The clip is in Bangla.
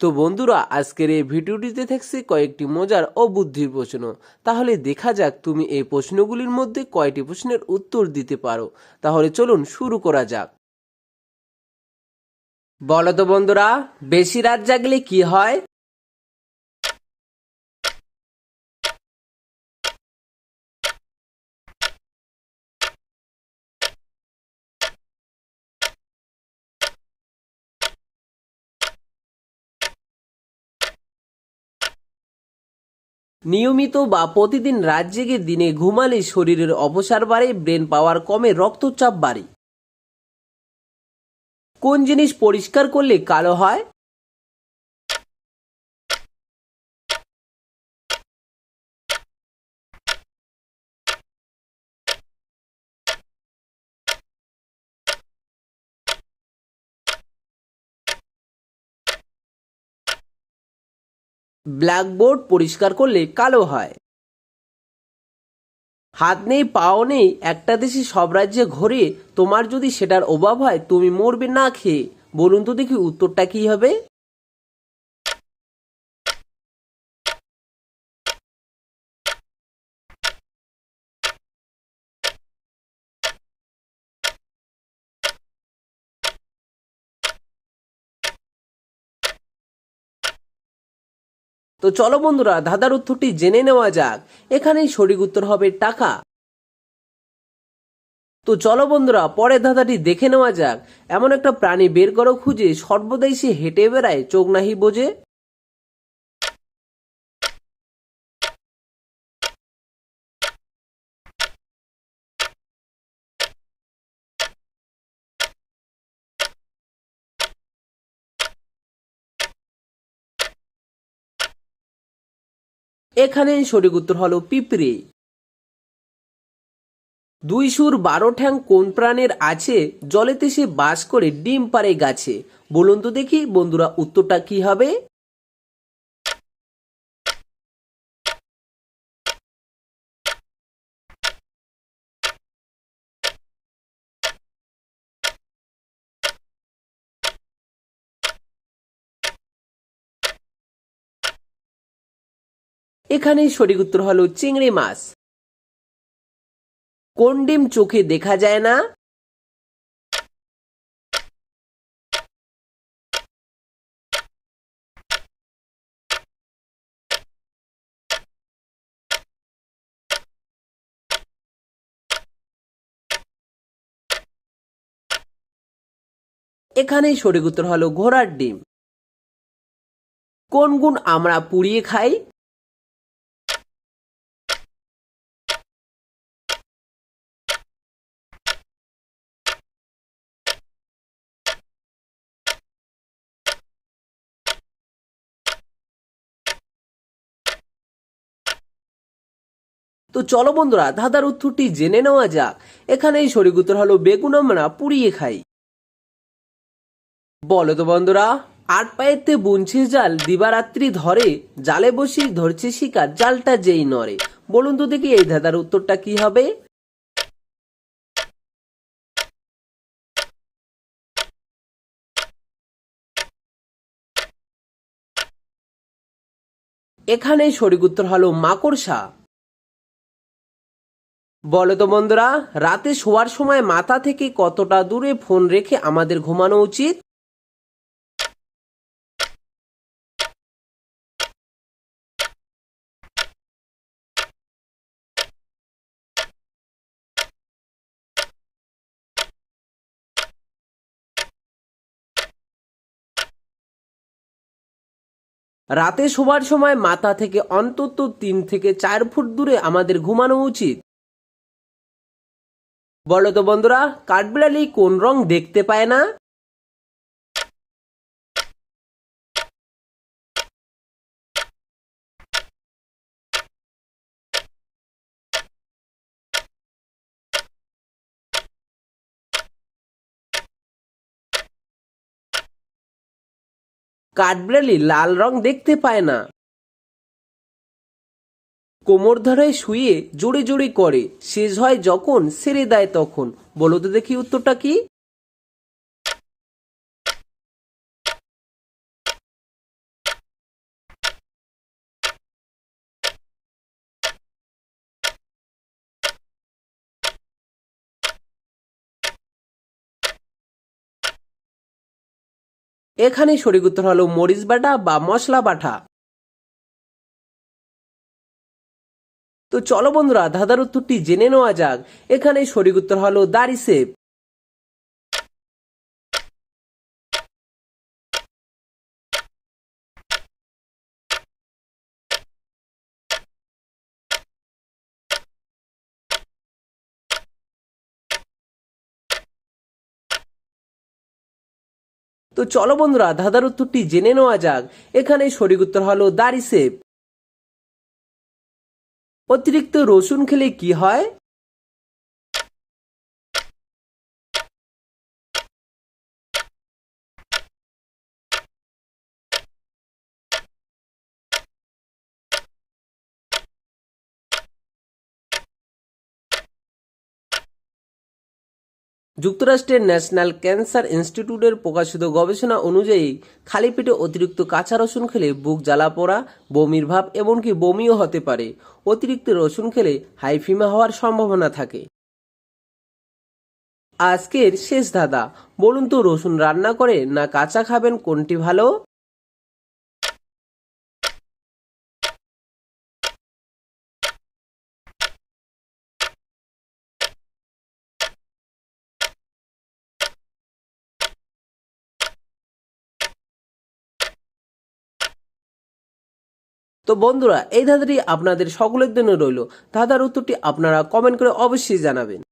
তো বন্ধুরা, আজকের এই ভিডিওটিতে থাকছে কয়েকটি মজার ও বুদ্ধির প্রশ্ন। তাহলে দেখা যাক তুমি এই প্রশ্নগুলির মধ্যে কয়টি প্রশ্নের উত্তর দিতে পারো। তাহলে চলুন শুরু করা যাক। বলো তো বন্ধুরা, বেশি রাত জাগলে কি হয়? নিয়মিত বা প্রতিদিন রাত জেগে দিনে ঘুমালে শরীরের অবসার বাড়ে, ব্রেন পাওয়ার কমে, রক্তচাপ বাড়ে। কোন জিনিস পরিষ্কার করলে কালো হয়? ব্ল্যাকবোর্ড পরিষ্কার করলে কালো হয়। হাত নেই, পাও নেই, একটা দেশে সব রাজ্যে ঘরে, তোমার যদি সেটার অভাব হয়, তুমি মরবে না খেয়ে। বলুন তো দেখি উত্তরটা কি হবে? তো চলো বন্ধুরা, ধাঁধার উত্তরটি জেনে নেওয়া যাক। এখানেই সঠিক উত্তর হবে টাকা। তো চলো বন্ধুরা, পরের ধাঁধাটি দেখে নেওয়া যাক। এমন একটা প্রাণী বের করো খুঁজে সর্বদাই সে হেঁটে বেড়ায়, চোখ নাহি বোঝে। এখানে সঠিক উত্তর হলো পিঁপড়ে। দুই সুর বারো ঠ্যাং কোন প্রাণের আছে? জলেতে সে বাস করে ডিম পারে গাছে। বলুন তো দেখি বন্ধুরা উত্তরটা কি হবে? এখানে সঠিক উত্তর হলো চিংড়ি মাছ। কোন ডিম চোখে দেখা যায় না? এখানেই সঠিক উত্তর হলো ঘোড়ার ডিম। কোন গুণ আমরা পুড়িয়ে খাই? তো চলো বন্ধুরা, ধাঁধার উত্তরটি জেনে নেওয়া যাক। এখানেই সঠিক উত্তর হলো বেগুন আমরা পুড়িয়ে খাই। বলো তো বন্ধুরা, আট পায়েতে বুনছে জাল, দিবারাত্রি ধরে, জালে বসি ধরছে শিকার, জালটা যেই নড়ে। বলুন তো দেখি এই ধাঁধার উত্তরটা কি হবে? এখানে সঠিক উত্তর হলো মাকড়সা। বলো তো বন্ধুরা, রাতে শোয়ার সময় মাথা থেকে কতটা দূরে ফোন রেখে আমাদের ঘুমানো উচিত? রাতে শোবার সময় মাথা থেকে অন্তত তিন থেকে চার ফুট দূরে আমাদের ঘুমানো উচিত। বলো তো বন্ধুরা, কাঠবিড়ালি কোন রং দেখতে পায় না? কাঠবিড়ালি লাল রং দেখতে পায় না। কোমর ধারায় শুয়ে জোরে জোরে করে। শেষ হয় যখন সেরে দেয় তখন। বলো তো দেখি উত্তরটা কি? এখানে শরীর উত্তর হলো মরিচ বাটা বা মশলা বাটা। তো চলো বন্ধুরা, ধাঁধার উত্তরটি জেনে নেওয়া যাক। এখানে সঠিক উত্তর হলো দাড়ি সেপ তো চলো বন্ধুরা, ধাঁধার উত্তরটি জেনে নেওয়া যাক। এখানে সঠিক উত্তর হলো দাড়ি সেপ অতিরিক্ত রসুন খেলে কি হয় যুক্তরাষ্ট্রের ন্যাশনাল ক্যান্সার ইনস্টিটিউটের প্রকাশিত গবেষণা অনুযায়ী খালি পেটে অতিরিক্ত কাঁচা রসুন খেলে বুক জ্বালা পড়া, বমির ভাব এমনকি বমিও হতে পারে। অতিরিক্ত রসুন খেলে হাইফিমা হওয়ার সম্ভাবনা থাকে। আজকের শেষ দাদা বলুন তো রসুন রান্না করে না কাঁচা খাবেন কোনটি ভালো? তো বন্ধুরা, এই ধাঁধাটি আপনাদের সকলের জন্য রইল। ধাঁধার উত্তরটি আপনারা কমেন্ট করে অবশ্যই জানাবেন।